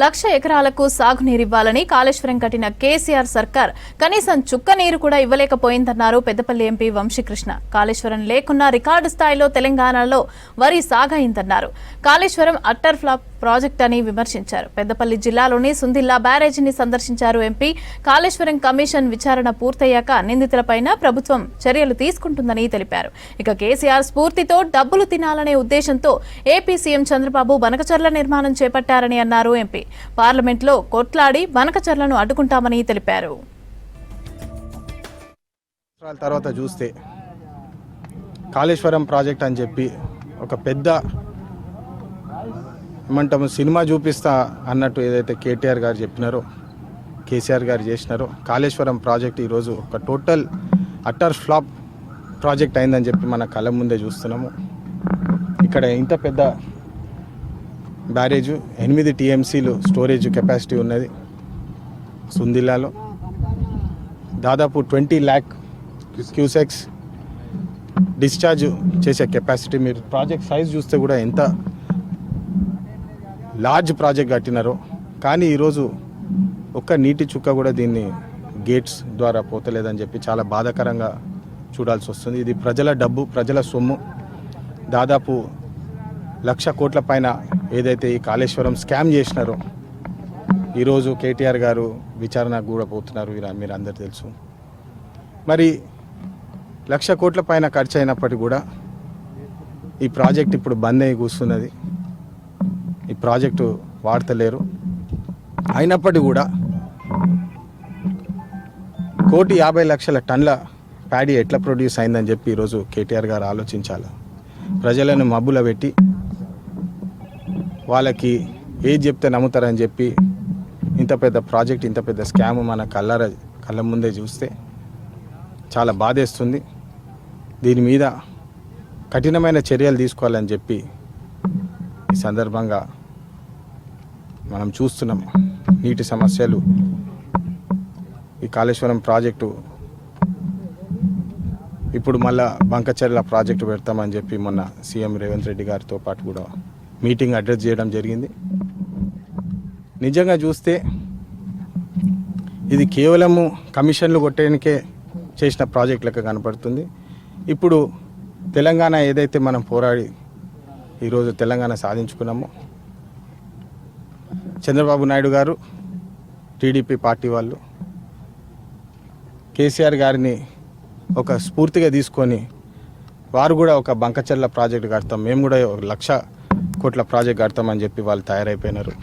లక్ష ఎకరాలకు సాగునీరివ్వాలని కాళేశ్వరం కట్టిన కేసీఆర్ సర్కార్ కనీసం చుక్క నీరు కూడా ఇవ్వలేకపోయిందన్నారు పెద్దపల్లి ఎంపీ వంశీకృష్ణ. కాళేశ్వరం లేకున్నా రికార్డు స్థాయిలో తెలంగాణలో వరి సాగైందన్నారు కాళేశ్వరం అట్టర్ ఫ్లాప్ ప్రాజెక్ట్ అని విమర్శించారు. పెద్దపల్లి జిల్లాలోని సుందిల్లా బ్యారేజీని సందర్శించారు ఎంపీ. కాళేశ్వరం కమిషన్ విచారణ పూర్తయ్యాక నిందితులపైన ప్రభుత్వం చర్యలు తీసుకుంటుందని తెలిపారు. ఇక కేసీఆర్ స్ఫూర్తితో డబ్బులు తినాలనే ఉద్దేశంతో ఏపీ సీఎం చంద్రబాబు బనకచర్ల నిర్మాణం చేపట్టారని అన్నారు ఎంపీ. పార్లమెంట్లో కొట్లాడి వనకచర్లను అడ్డుకుంటామని తెలిపారు. తర్వాత చూస్తే కాళేశ్వరం ప్రాజెక్ట్ అని చెప్పి ఒక పెద్ద ఏమంటాము సినిమా చూపిస్తా అన్నట్టు ఏదైతే కేటీఆర్ గారు చెప్పినారో కేసీఆర్ గారు చేసినారో కాళేశ్వరం ప్రాజెక్ట్ ఈరోజు ఒక టోటల్ అట్టర్ ఫ్లాప్ ప్రాజెక్ట్ అయిందని చెప్పి మన కళ్ళ ముందే చూస్తున్నాము. ఇక్కడ ఇంత పెద్ద బ్యారేజు ఎనిమిది టీఎంసీలు స్టోరేజ్ కెపాసిటీ ఉన్నది సుందిల్లాలో. దాదాపు ట్వంటీ ల్యాక్ క్యూసెక్స్ డిశ్చార్జ్ చేసే కెపాసిటీ. మీరు ప్రాజెక్ట్ సైజ్ చూస్తే కూడా ఎంత లార్జ్ ప్రాజెక్ట్ కట్టినారో. కానీ ఈరోజు ఒక్క నీటి చుక్క కూడా దీన్ని గేట్స్ ద్వారా పోతలేదని చెప్పి చాలా బాధాకరంగా చూడాల్సి వస్తుంది. ఇది ప్రజల డబ్బు ప్రజల సొమ్ము. దాదాపు లక్ష కోట్ల పైన ఏదైతే ఈ కాళేశ్వరం స్కామ్ చేసినారో ఈరోజు కేటీఆర్ గారు విచారణకు కూడా పోతున్నారు మీరు అందరు తెలుసు. మరి లక్ష కోట్ల పైన ఖర్చు అయినప్పటికీ కూడా ఈ ప్రాజెక్ట్ ఇప్పుడు బంద్ అయి కూర్చున్నది. ఈ ప్రాజెక్టు వాడతలేరు. అయినప్పటికీ కూడా కోటి యాభై లక్షల టన్ల ప్యాడీ ఎట్లా ప్రొడ్యూస్ అయిందని చెప్పి ఈరోజు కేటీఆర్ గారు ఆలోచించాలి. ప్రజలను మబ్బుల పెట్టి వాళ్ళకి ఏది చెప్తే నమ్ముతారని చెప్పి ఇంత పెద్ద ప్రాజెక్ట్ ఇంత పెద్ద స్కామ్ మన కళ్ళర కళ్ళ ముందే చూస్తే చాలా బాధేస్తుంది. దీని మీద కఠినమైన చర్యలు తీసుకోవాలని చెప్పి ఈ సందర్భంగా మనం చూస్తున్నాం. నీటి సమస్యలు ఈ కాళేశ్వరం ప్రాజెక్టు ఇప్పుడు మళ్ళా బంకచర్ల ప్రాజెక్టు పెడతామని చెప్పి మొన్న సీఎం రేవంత్ రెడ్డి గారితో పాటు కూడా మీటింగ్ అడ్రస్ చేయడం జరిగింది. నిజంగా చూస్తే ఇది కేవలము కమిషన్లు కొట్టడానికే చేసిన ప్రాజెక్ట్ లెక్క కనపడుతుంది. ఇప్పుడు తెలంగాణ ఏదైతే మనం పోరాడి ఈరోజు తెలంగాణ సాధించుకున్నామో చంద్రబాబు నాయుడు గారు టీడీపీ పార్టీ వాళ్ళు కేసీఆర్ గారిని ఒక స్ఫూర్తిగా తీసుకొని వారు కూడా ఒక బంకచర్ల ప్రాజెక్ట్ కడతాం. మేము కూడా ఒక లక్ష కోట్ల ప్రాజెక్ట్ కడతామని చెప్పి వాళ్ళు తయారైపోయినారు.